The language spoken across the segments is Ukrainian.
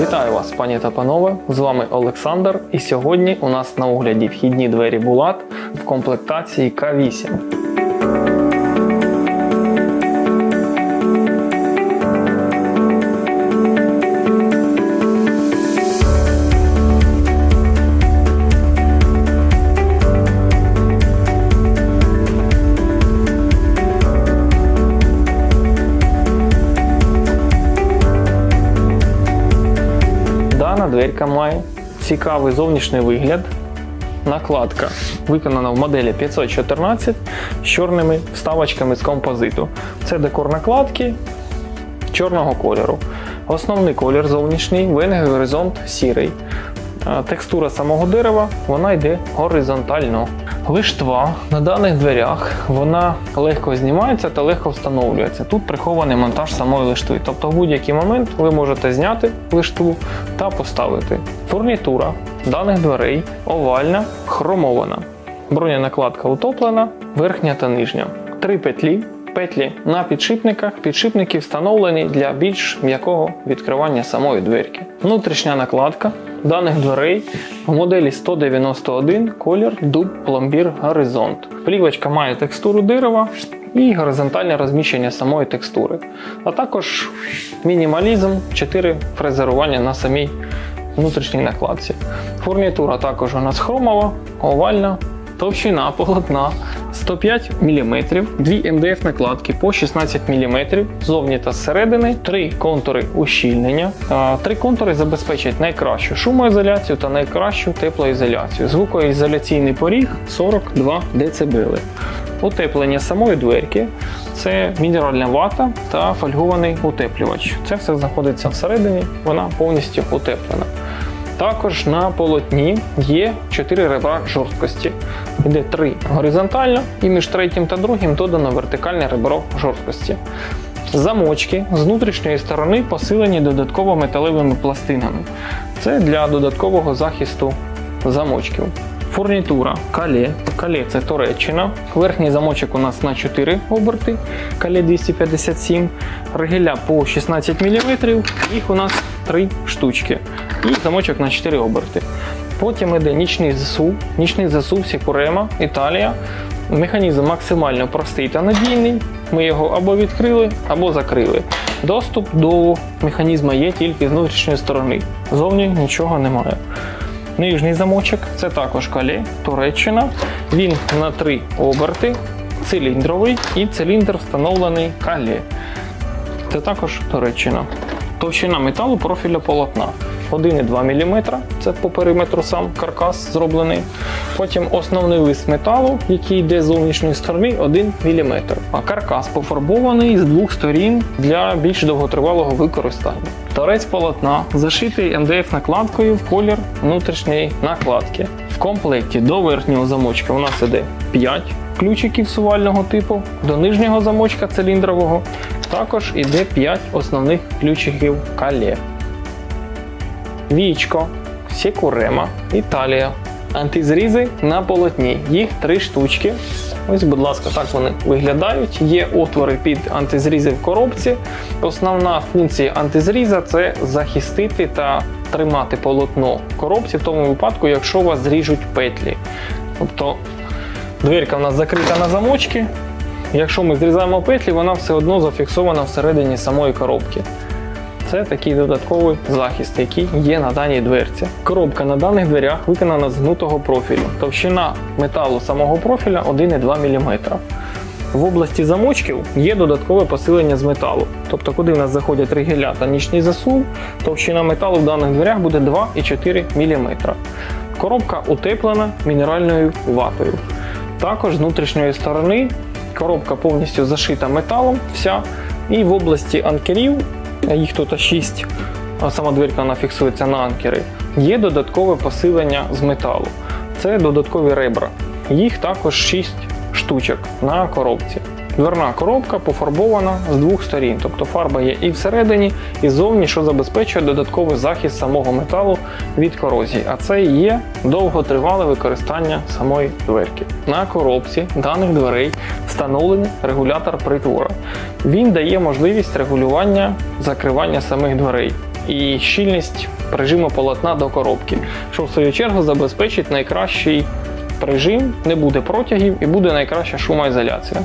Вітаю вас, пані та панове! З вами Олександр. І сьогодні у нас на огляді вхідні двері Булат в комплектації К8. Дана дверка має цікавий зовнішній вигляд. Накладка виконана в моделі 514 з чорними вставочками з композиту. Це декор накладки чорного кольору. Основний колір зовнішній венг горизонт сірий. Текстура самого дерева вона йде горизонтально. Лиштва на даних дверях вона легко знімається та легко встановлюється. Тут прихований монтаж самої лиштви. Тобто в будь-який момент ви можете зняти лиштву та поставити. Фурнітура даних дверей овальна, хромована. Бронянакладка утоплена, верхня та нижня. Три петлі. Петлі на підшипниках. Підшипники встановлені для більш м'якого відкривання самої дверки. Внутрішня накладка даних дверей в моделі 191 колір дуб пломбір горизонт. Плівочка має текстуру дерева і горизонтальне розміщення самої текстури, а також мінімалізм 4 фрезерування на самій внутрішній накладці. Фурнітура також у нас хромова, овальна, товщина полотна 105 мм, дві МДФ накладки по 16 мм, зовні та зсередини, три контури ущільнення. Три контури забезпечать найкращу шумоізоляцію та найкращу теплоізоляцію. Звукоізоляційний поріг 42 дБ. Утеплення самої дверки це мінеральна вата та фольгований утеплювач. Це все знаходиться всередині, вона повністю утеплена. Також на полотні є 4 ребра жорсткості. Іде 3 горизонтально, і між третім та другим додано вертикальне ребро жорсткості. Замочки з внутрішньої сторони посилені додатково металевими пластинами. Це для додаткового захисту замочків. Фурнітура кале. Кале це Туреччина. Верхній замочок у нас на 4 оберти, кале 257, ригеля по 16 мм, їх у нас 3 штучки. І замочок на 4 оберти. Потім іде нічний ЗСУ, нічний ЗСУ Сікурема, Італія. Механізм максимально простий та надійний. Ми його або відкрили, або закрили. Доступ до механізму є тільки з внутрішньої сторони. Зовні нічого немає. Нижній замочок це також кале, Туреччина. Він на три оберти, циліндровий і циліндр встановлений кале. Це також Туреччина. Товщина металу профіля полотна 1,2 мм, це по периметру сам каркас зроблений. Потім основний лист металу, який йде з зовнішньої сторони, 1 мм. А каркас пофарбований з двох сторін для більш довготривалого використання. Торець полотна зашитий МДФ накладкою в колір внутрішньої накладки. В комплекті до верхнього замочка у нас іде 5 ключиків сувального типу, до нижнього замочка циліндрового також іде 5 основних ключиків калє. Вічко, Сікурема, Італія. Антизрізи на полотні. Їх три штучки. Ось, будь ласка, так вони виглядають. Є отвори під антизрізи в коробці. Основна функція антизріза це захистити та тримати полотно в коробці в тому випадку, якщо вас зріжуть петлі. Тобто дверка в нас закрита на замочки. Якщо ми зрізаємо петлі, вона все одно зафіксована всередині самої коробки. Це такий додатковий захист, який є на даній дверці. Коробка на даних дверях виконана з гнутого профілю. Товщина металу самого профіля 1,2 мм. В області замочків є додаткове посилення з металу. Тобто, куди в нас заходять ригеля та нічний засув, товщина металу в даних дверях буде 2,4 мм. Коробка утеплена мінеральною ватою. Також з внутрішньої сторони коробка повністю зашита металом, вся. І в області анкерів, їх тут 6, а сама дверка вона фіксується на анкери, є додаткове посилення з металу. Це додаткові ребра. Їх також 6 штучок на коробці. Дверна коробка пофарбована з двох сторін, тобто фарба є і всередині, і ззовні, що забезпечує додатковий захист самого металу від корозії. А це є довготривале використання самої дверки. На коробці даних дверей встановлений регулятор притвора. Він дає можливість регулювання закривання самих дверей. і щільність прижиму полотна до коробки, що в свою чергу забезпечить найкращий прижим, не буде протягів і буде найкраща шумоізоляція.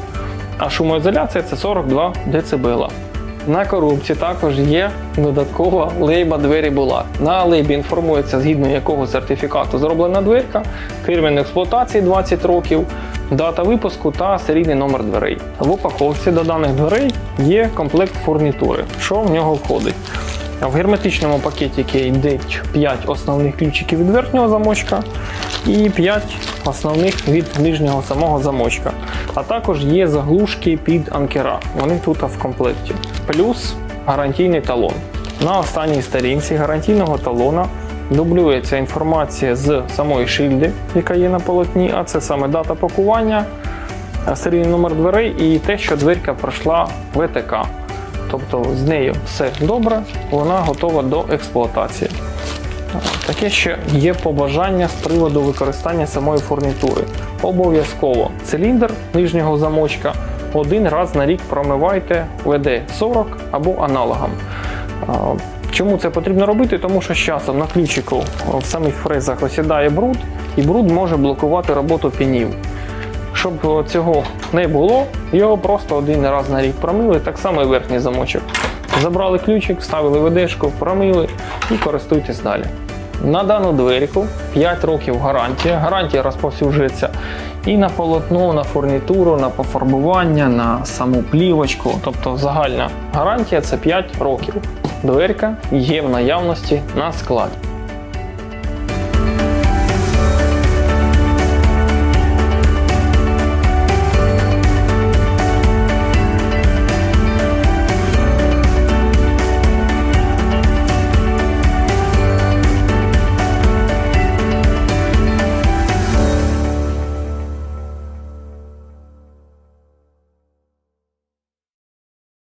А шумоізоляція це 42 дБ. На коробці також є додаткова лейба двері була. На лейбі інформується, згідно якого сертифікату зроблена дверка, термін експлуатації 20 років, дата випуску та серійний номер дверей. В упаковці до даних дверей є комплект фурнітури. Що в нього входить? В герметичному пакеті йдуть 5 основних ключиків від верхнього замочка і 5 основних від нижнього самого замочка. А також є заглушки під анкера. Вони тут в комплекті. Плюс гарантійний талон. На останній сторінці гарантійного талона дублюється інформація з самої шильди, яка є на полотні, а це саме дата пакування, серійний номер дверей і те, що дверка пройшла ВТК. Тобто з нею все добре, вона готова до експлуатації. Таке ще є побажання з приводу використання самої фурнітури. Обов'язково циліндр нижнього замочка один раз на рік промивайте ВД-40 або аналогом. Чому це потрібно робити? Тому що з часом на ключику в самих фрезах осідає бруд, і бруд може блокувати роботу пінів. Щоб цього не було, його просто один раз на рік промили, так само і верхній замочок. Забрали ключик, вставили ведешку, промили і користуйтесь далі. На дану дверіку 5 років гарантія. Гарантія розповсюджується і на полотно, на фурнітуру, на пофарбування, на саму плівочку. Тобто загальна гарантія це 5 років. Дверка є в наявності на складі.